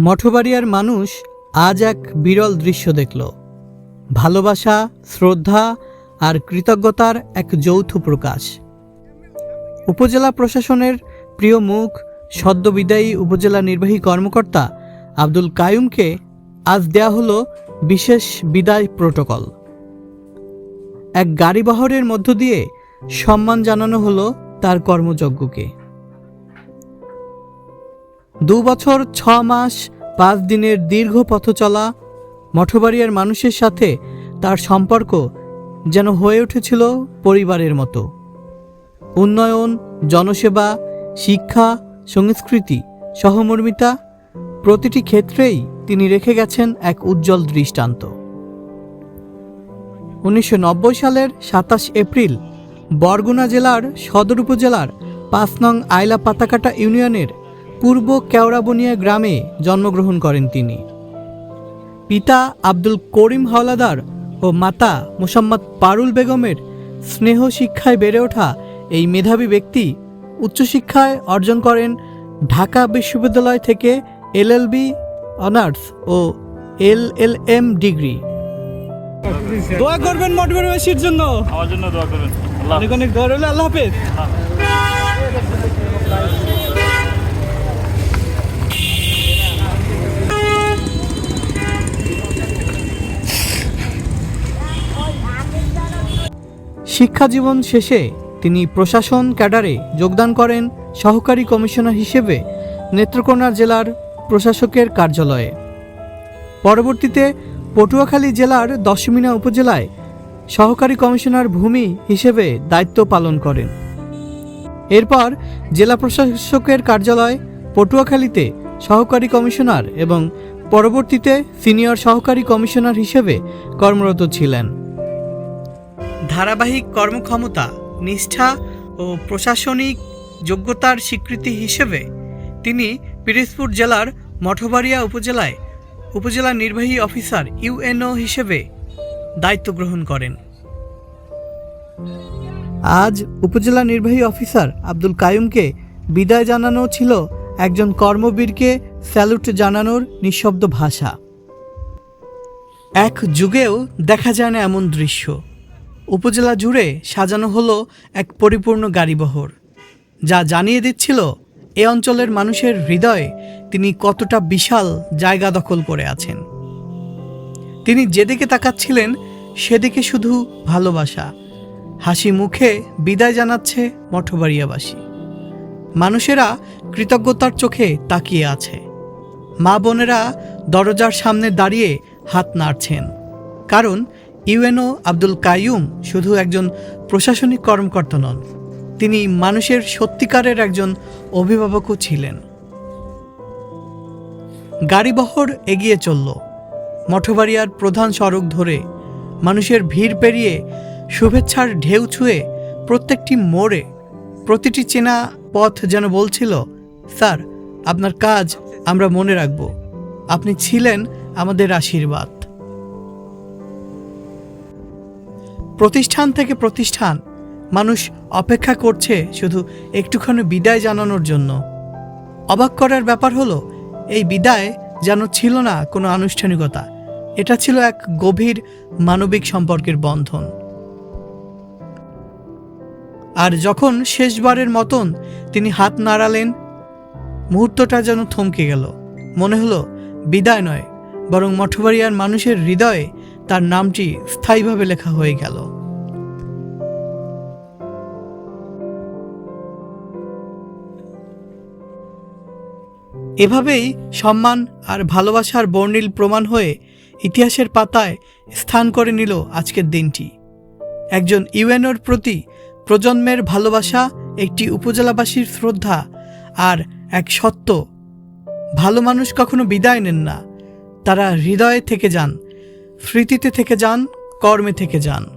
মঠবাড়িয়ার মানুষ আজ এক বিরল দৃশ্য দেখল। ভালোবাসা, শ্রদ্ধা আর কৃতজ্ঞতার এক যৌথ প্রকাশ। উপজেলা প্রশাসনের প্রিয় মুখ, সদ্য বিদায়ী উপজেলা নির্বাহী কর্মকর্তা আব্দুল কায়ুমকে আজ দেয়া হলো বিশেষ বিদায় প্রোটোকল। এক গাড়িবহরের মধ্য দিয়ে সম্মান জানানো হলো তার কর্মযজ্ঞকে। দু বছর ছ মাস পাঁচ দিনের দীর্ঘ পথ চলা মঠবাড়িয়ার মানুষের সাথে তার সম্পর্ক যেন হয়ে উঠেছিল পরিবারের মতো। উন্নয়ন, জনসেবা, শিক্ষা, সংস্কৃতি, সহমর্মিতা প্রতিটি ক্ষেত্রেই তিনি রেখে গেছেন এক উজ্জ্বল দৃষ্টান্ত। উনিশশো নব্বই সালের সাতাশ এপ্রিল, বরগুনা জেলার সদর উপজেলার পাঁচ নং আইলা পাতাকাটা ইউনিয়নের পূর্ব কেওড়াবনিয়া গ্রামে জন্মগ্রহণ করেন তিনি। পিতা আব্দুল করিম হাওলাদার ও মাতা মোসাম্মদ পারুল বেগমের স্নেহ শিক্ষায় বেড়ে ওঠা এই মেধাবী ব্যক্তি উচ্চশিক্ষায় অর্জন করেন ঢাকা বিশ্ববিদ্যালয় থেকে এলএলবি অনার্স ও এলএলএম ডিগ্রি। দোয়া করবেন মোটিভেশনের জন্য। আমার জন্য দোয়া করবেন। অনেক অনেক দোয়া রইল আল্লাহ হাফেজ। শিক্ষা জীবন শেষে তিনি প্রশাসন ক্যাডারে যোগদান করেন সহকারী কমিশনার হিসেবে নেত্রকোনা জেলার প্রশাসকের কার্যালয়ে। পরবর্তীতে পটুয়াখালী জেলার দশমিনা উপজেলায় সহকারী কমিশনার ভূমি হিসেবে দায়িত্ব পালন করেন। এরপর জেলা প্রশাসকের কার্যালয় পটুয়াখালীতে সহকারী কমিশনার এবং পরবর্তীতে সিনিয়র সহকারী কমিশনার হিসেবে কর্মরত ছিলেন। ধারাবাহিক কর্মক্ষমতা, নিষ্ঠা ও প্রশাসনিক যোগ্যতার স্বীকৃতি হিসেবে তিনি পিরিজপুর জেলার মঠবাড়িয়া উপজেলায় উপজেলা নির্বাহী অফিসার ইউএনও হিসেবে দায়িত্ব গ্রহণ করেন। আজ উপজেলা নির্বাহী অফিসার আব্দুল কায়ুমকে বিদায় জানানো ছিল একজন কর্মবীরকে স্যালুট জানানোর নিঃশব্দ ভাষা। এক যুগেও দেখা যায় না এমন দৃশ্য। উপজেলা জুড়ে সাজানো হলো এক পরিপূর্ণ গাড়িবহর, যা জানিয়ে দিচ্ছিল এ অঞ্চলের মানুষের হৃদয়ে তিনি কতটা বিশাল জায়গা দখল করে আছেন। তিনি যেদিকে তাকাচ্ছিলেন, সেদিকে শুধু ভালোবাসা। হাসি মুখে বিদায় জানাচ্ছে মঠবাড়িয়াবাসী। মানুষেরা কৃতজ্ঞতার চোখে তাকিয়ে আছে। মা বোনেরা দরজার সামনে দাঁড়িয়ে হাত নাড়ছেন, কারণ ইউএনও আব্দুল কাইয়ুম শুধু একজন প্রশাসনিক কর্মকর্তা নন, তিনি মানুষের সত্যিকারের একজন অভিভাবকও ছিলেন। গাড়িবহর এগিয়ে চলল। মঠবাড়িয়ার প্রধান সড়ক ধরে মানুষের ভিড় পেরিয়ে শুভেচ্ছার ঢেউ ছুঁয়ে প্রত্যেকটি মোড়ে প্রতিটি চেনা পথ যেন বলছিল, স্যার, আপনার কাজ আমরা মনে রাখব। আপনি ছিলেন আমাদের আশীর্বাদ। প্রতিষ্ঠান থেকে প্রতিষ্ঠান মানুষ অপেক্ষা করছে শুধু একটুখানি বিদায় জানানোর জন্য। অবাক করার ব্যাপার হলো, এই বিদায় যেন ছিল না কোনো আনুষ্ঠানিকতা। এটা ছিল এক গভীর মানবিক সম্পর্কের বন্ধন। আর যখন শেষবারের মতন তিনি হাত নাড়ালেন, মুহূর্তটা যেন থমকে গেল। মনে হলো, বিদায় নয়, বরং মঠবাড়িয়ার মানুষের হৃদয়ে তার নামটি স্থায়ীভাবে লেখা হয়ে গেল। এভাবেই সম্মান আর ভালোবাসার বর্ণিল প্রমাণ হয়ে ইতিহাসের পাতায় স্থান করে নিল আজকের দিনটি। একজন ইউএনওর প্রতি প্রজন্মের ভালোবাসা একটি উপজেলাবাসীর শ্রদ্ধা আর এক সত্য। ভালো মানুষ কখনো বিদায় নেন না। তারা হৃদয়ে থেকে যান। স্মৃতিতে থেকে যান কর্মে থেকে যান।